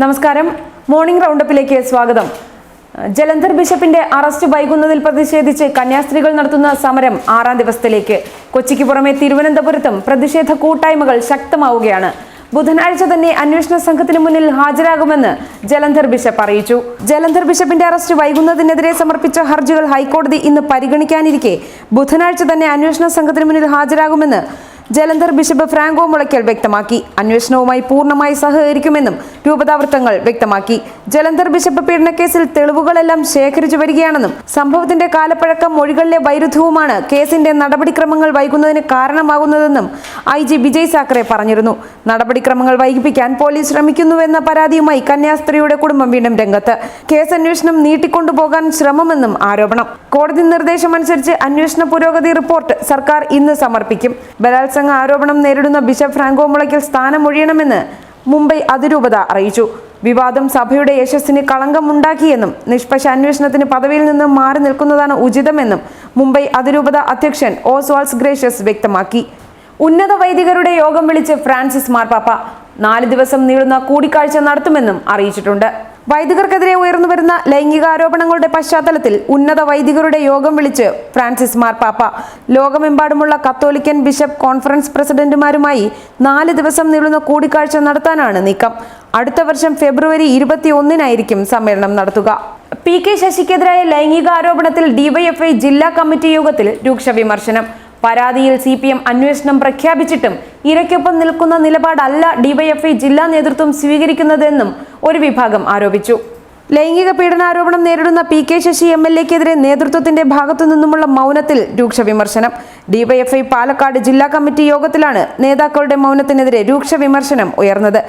നമസ്കാരം. മോർണിംഗ് റൗണ്ടപ്പിലേക്ക് സ്വാഗതം. ജലന്ധർ ബിഷപ്പിന്റെ അറസ്റ്റ് വൈകുന്നതിൽ പ്രതിഷേധിച്ച് കന്യാസ്ത്രീകൾ നടത്തുന്ന സമരം ആറാം ദിവസത്തിലേക്ക്. കൊച്ചിക്ക് പുറമെ തിരുവനന്തപുരത്തും പ്രതിഷേധ കൂട്ടായ്മകൾ ശക്തമാവുകയാണ്. ബുധനാഴ്ച തന്നെ അന്വേഷണ സംഘത്തിന് മുന്നിൽ ഹാജരാകുമെന്ന് ജലന്ധർ ബിഷപ്പ് അറിയിച്ചു. ജലന്ധർ ബിഷപ്പിന്റെ അറസ്റ്റ് വൈകുന്നതിനെതിരെ സമർപ്പിച്ച ഹർജികൾ ഹൈക്കോടതി ഇന്ന് പരിഗണിക്കാനിരിക്കെ ബുധനാഴ്ച തന്നെ അന്വേഷണ സംഘത്തിന് മുന്നിൽ ഹാജരാകുമെന്ന് ജലന്ധർ ബിഷപ്പ് ഫ്രാങ്കോ മുളയ്ക്കൽ വ്യക്തമാക്കി. അന്വേഷണവുമായി പൂർണമായി സഹകരിക്കുമെന്നും രൂപതാവൃത്തങ്ങൾ വ്യക്തമാക്കി. ജലന്ധർ ബിഷപ്പ് പീഡനക്കേസിൽ തെളിവുകളെല്ലാം ശേഖരിച്ചു വരികയാണെന്നും സംഭവത്തിന്റെ കാലപ്പഴക്കം മൊഴികളിലെ വൈരുദ്ധ്യവുമാണ് കേസിന്റെ നടപടിക്രമങ്ങൾ വൈകുന്നതിന് കാരണമാകുന്നതെന്നും ഐ ജി വിജയ് സാക്കറെ പറഞ്ഞിരുന്നു. നടപടിക്രമങ്ങൾ വൈകിപ്പിക്കാൻ പോലീസ് ശ്രമിക്കുന്നുവെന്ന പരാതിയുമായി കന്യാസ്ത്രീയുടെ കുടുംബം വീണ്ടും രംഗത്ത്. കേസ് അന്വേഷണം നീട്ടിക്കൊണ്ടുപോകാൻ ശ്രമമെന്നും ആരോപണം. കോടതി നിർദ്ദേശമനുസരിച്ച് അന്വേഷണ പുരോഗതി റിപ്പോർട്ട് സർക്കാർ ഇന്ന് സമർപ്പിക്കും. ബലാത്സംഗ ആരോപണം നേരിടുന്ന ബിഷപ്പ് ഫ്രാങ്കോ മുളയ്ക്കൽ സ്ഥാനമൊഴിയണമെന്ന് മുംബൈ അതിരൂപത അറിയിച്ചു. വിവാദം സഭയുടെ യശസ്സിന് കളങ്കമുണ്ടാക്കിയെന്നും നിഷ്പക്ഷ അന്വേഷണത്തിന് പദവിയിൽ നിന്ന് മാറി നിൽക്കുന്നതാണ് ഉചിതമെന്നും മുംബൈ അതിരൂപത അധ്യക്ഷൻ ഓസ്വാൾസ് ഗ്രേഷ്യസ് വ്യക്തമാക്കി. ഉന്നത വൈദികരുടെ യോഗം വിളിച്ച് ഫ്രാൻസിസ് മാർപ്പാപ്പ നാല് ദിവസം നീളുന്ന കൂടിക്കാഴ്ച നടത്തുമെന്നും അറിയിച്ചിട്ടുണ്ട്. വൈദികർക്കെതിരെ ഉയർന്നു വരുന്ന ലൈംഗികാരോപണങ്ങളുടെ പശ്ചാത്തലത്തിൽ ഉന്നത വൈദികരുടെ യോഗം വിളിച്ച് ഫ്രാൻസിസ് മാർപ്പാപ്പ ലോകമെമ്പാടുമുള്ള കത്തോലിക്കൻ ബിഷപ്പ് കോൺഫറൻസ് പ്രസിഡന്റുമാരുമായി നാല് ദിവസം നീളുന്ന കൂടിക്കാഴ്ച നടത്താനാണ് നീക്കം. അടുത്ത വർഷം ഫെബ്രുവരി ഇരുപത്തി ഒന്നിനായിരിക്കും സമ്മേളനം നടത്തുക. പി കെ ശശിക്കെതിരായ ലൈംഗികാരോപണത്തിൽ ഡിവൈഎഫ്ഐ ജില്ലാ കമ്മിറ്റി യോഗത്തിൽ രൂക്ഷ വിമർശനം. പരാതിയിൽ സി പി എം അന്വേഷണം പ്രഖ്യാപിച്ചിട്ടും ഇരയ്ക്കൊപ്പം നിൽക്കുന്ന നിലപാടല്ല ഡിവൈഎഫ്ഐ ജില്ലാ നേതൃത്വം സ്വീകരിക്കുന്നതെന്നും ഒരു വിഭാഗം ആരോപിച്ചു. ലൈംഗിക പീഡനാരോപണം നേരിടുന്ന P K Sasi M L എക്കെതിരെ നേതൃത്വത്തിന്റെ ഭാഗത്തു നിന്നുമുള്ള മൗനത്തിൽ രൂക്ഷ വിമർശനം. ഡിവൈഎഫ്ഐ പാലക്കാട് ജില്ലാ കമ്മിറ്റി യോഗത്തിലാണ് നേതാക്കളുടെ മൗനത്തിനെതിരെ രൂക്ഷ വിമർശനം ഉയർന്നത്.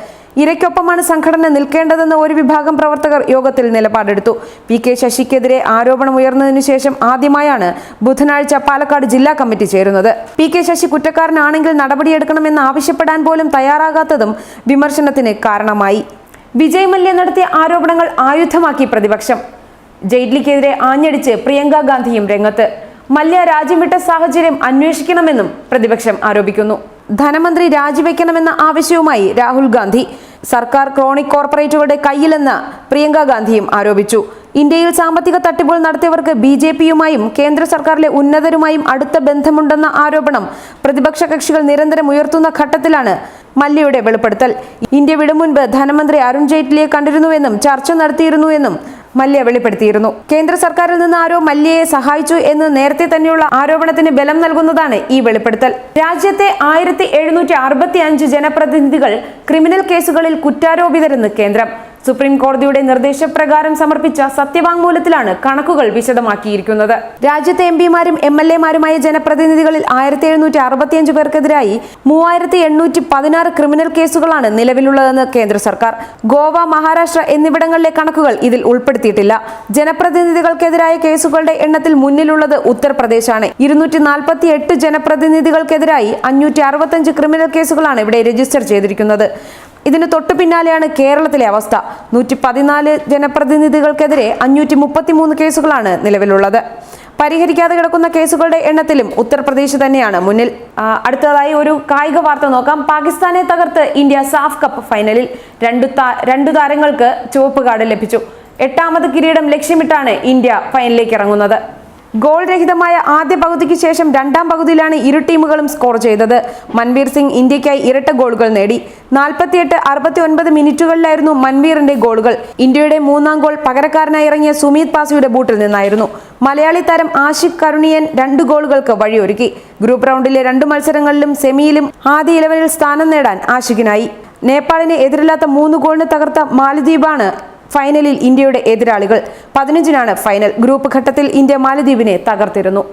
ഇരയ്ക്കൊപ്പമാണ് സംഘടന നിൽക്കേണ്ടതെന്ന് ഒരു വിഭാഗം പ്രവർത്തകർ യോഗത്തിൽ നിലപാടെടുത്തു. പി കെ ശശിക്കെതിരെ ആരോപണം ഉയർന്നതിനു ശേഷം ആദ്യമായാണ് ബുധനാഴ്ച പാലക്കാട് ജില്ലാ കമ്മിറ്റി ചേരുന്നത്. പി കെ ശശി കുറ്റക്കാരനാണെങ്കിൽ നടപടിയെടുക്കണമെന്ന് ആവശ്യപ്പെടാൻ പോലും തയ്യാറാകാത്തതും വിമർശനത്തിന് കാരണമായി. വിജയ് മല്യ നടത്തിയ ആരോപണങ്ങൾ ആയുധമാക്കി പ്രതിപക്ഷം. ജെയ്റ്റ്ലിക്കെതിരെ ആഞ്ഞടിച്ച് പ്രിയങ്ക ഗാന്ധിയും രംഗത്ത്. മല്യ രാജ്യം വിട്ട സാഹചര്യം അന്വേഷിക്കണമെന്നും പ്രതിപക്ഷം ആരോപിക്കുന്നു. ധനമന്ത്രി രാജിവെക്കണമെന്ന ആവശ്യവുമായി രാഹുൽ ഗാന്ധി. സർക്കാർ ക്രോണിക് കോർപ്പറേറ്റുകളുടെ കയ്യിലെന്ന് പ്രിയങ്ക ഗാന്ധിയും ആരോപിച്ചു. ഇന്ത്യയിൽ സാമ്പത്തിക തട്ടിപ്പുകൾ നടത്തിയവർക്ക് ബി ജെ പിയുമായും കേന്ദ്ര സർക്കാരിലെ ഉന്നതരുമായും അടുത്ത ബന്ധമുണ്ടെന്ന ആരോപണം പ്രതിപക്ഷ കക്ഷികൾ നിരന്തരം ഉയർത്തുന്ന ഘട്ടത്തിലാണ് മല്യയുടെ വെളിപ്പെടുത്തൽ. ഇന്ത്യ വിടും മുൻപ് ധനമന്ത്രി അരുൺ ജെയ്റ്റ്ലിയെ കണ്ടിരുന്നുവെന്നും ചർച്ച നടത്തിയിരുന്നുവെന്നും മല്യ വെളിപ്പെടുത്തിയിരുന്നു. കേന്ദ്ര സർക്കാരിൽ നിന്ന് ആരോ മല്യയെ സഹായിച്ചു എന്ന് നേരത്തെ തന്നെയുള്ള ആരോപണത്തിന് ബലം നൽകുന്നതാണ് ഈ വെളിപ്പെടുത്തൽ. രാജ്യത്തെ ആയിരത്തി ജനപ്രതിനിധികൾ ക്രിമിനൽ കേസുകളിൽ കുറ്റാരോപിതരെന്ന് കേന്ദ്രം. സുപ്രീം കോടതിയുടെ നിർദ്ദേശപ്രകാരം സമർപ്പിച്ച സത്യവാങ്മൂലത്തിലാണ് കണക്കുകൾ വിശദമാക്കിയിരിക്കുന്നത്. രാജ്യത്തെ എം പിമാരും എം എൽ എമാരുമായ ജനപ്രതിനിധികളിൽ ആയിരത്തി എഴുന്നൂറ്റി അറുപത്തിയഞ്ച് പേർക്കെതിരായി മൂവായിരത്തി എണ്ണൂറ്റി പതിനാറ് ക്രിമിനൽ കേസുകളാണ് നിലവിലുള്ളതെന്ന് കേന്ദ്ര സർക്കാർ. ഗോവ മഹാരാഷ്ട്ര എന്നിവിടങ്ങളിലെ കണക്കുകൾ ഇതിൽ ഉൾപ്പെടുത്തിയിട്ടില്ല. ജനപ്രതിനിധികൾക്കെതിരായ കേസുകളുടെ എണ്ണത്തിൽ മുന്നിലുള്ളത് ഉത്തർപ്രദേശാണ്. ഇരുന്നൂറ്റി നാൽപ്പത്തി എട്ട് ജനപ്രതിനിധികൾക്കെതിരായി അഞ്ഞൂറ്റി അറുപത്തഞ്ച് ക്രിമിനൽ കേസുകളാണ് ഇവിടെ രജിസ്റ്റർ ചെയ്തിരിക്കുന്നത്. ഇതിന് തൊട്ടു പിന്നാലെയാണ് കേരളത്തിലെ അവസ്ഥ. നൂറ്റി പതിനാല് ജനപ്രതിനിധികൾക്കെതിരെ അഞ്ഞൂറ്റി മുപ്പത്തിമൂന്ന് കേസുകളാണ് നിലവിലുള്ളത്. പരിഹരിക്കാതെ കിടക്കുന്ന കേസുകളുടെ എണ്ണത്തിലും ഉത്തർപ്രദേശ് തന്നെയാണ് മുന്നിൽ. അടുത്തതായി ഒരു കായിക വാർത്ത നോക്കാം. പാകിസ്ഥാനെ തകർത്ത് ഇന്ത്യ സാഫ് കപ്പ് ഫൈനലിൽ രണ്ടു രണ്ടു താരങ്ങൾക്ക് ചുവപ്പ് കാർഡ് ലഭിച്ചു. എട്ടാമത് കിരീടം ലക്ഷ്യമിട്ടാണ് ഇന്ത്യ ഫൈനലിലേക്ക് ഇറങ്ങുന്നത്. ഗോൾ രഹിതമായ ആദ്യ പകുതിക്ക് ശേഷം രണ്ടാം പകുതിയിലാണ് ഇരു ടീമുകളും സ്കോർ ചെയ്തത്. മൻവീർ സിംഗ് ഇന്ത്യക്കായി ഇരട്ട ഗോളുകൾ നേടി. നാൽപ്പത്തിയെട്ട് അറുപത്തി ഒൻപത് മിനിറ്റുകളിലായിരുന്നു മൻവീറിന്റെ ഗോളുകൾ. ഇന്ത്യയുടെ മൂന്നാം ഗോൾ പകരക്കാരനായി ഇറങ്ങിയ സുമീത് പാസിയുടെ ബൂട്ടിൽ നിന്നായിരുന്നു. മലയാളി താരം ആഷിഖ് കരുണിയൻ രണ്ട് ഗോളുകൾക്ക് വഴിയൊരുക്കി. ഗ്രൂപ്പ് റൗണ്ടിലെ രണ്ട് മത്സരങ്ങളിലും സെമിയിലും ആദ്യ ഇലവനിൽ സ്ഥാനം നേടാൻ ആഷിഖിനായി. നേപ്പാളിനെ എതിരില്ലാത്ത മൂന്ന് ഗോളിന് തകർത്ത മാലദ്വീപാണ് ഫൈനലിൽ ഇന്ത്യയുടെ എതിരാളികൾ പതിനഞ്ചിനാണ് ഫൈനൽ. ഗ്രൂപ്പ് ഘട്ടത്തിൽ ഇന്ത്യ മാലദ്വീപിനെ തകർത്തിരുന്നു.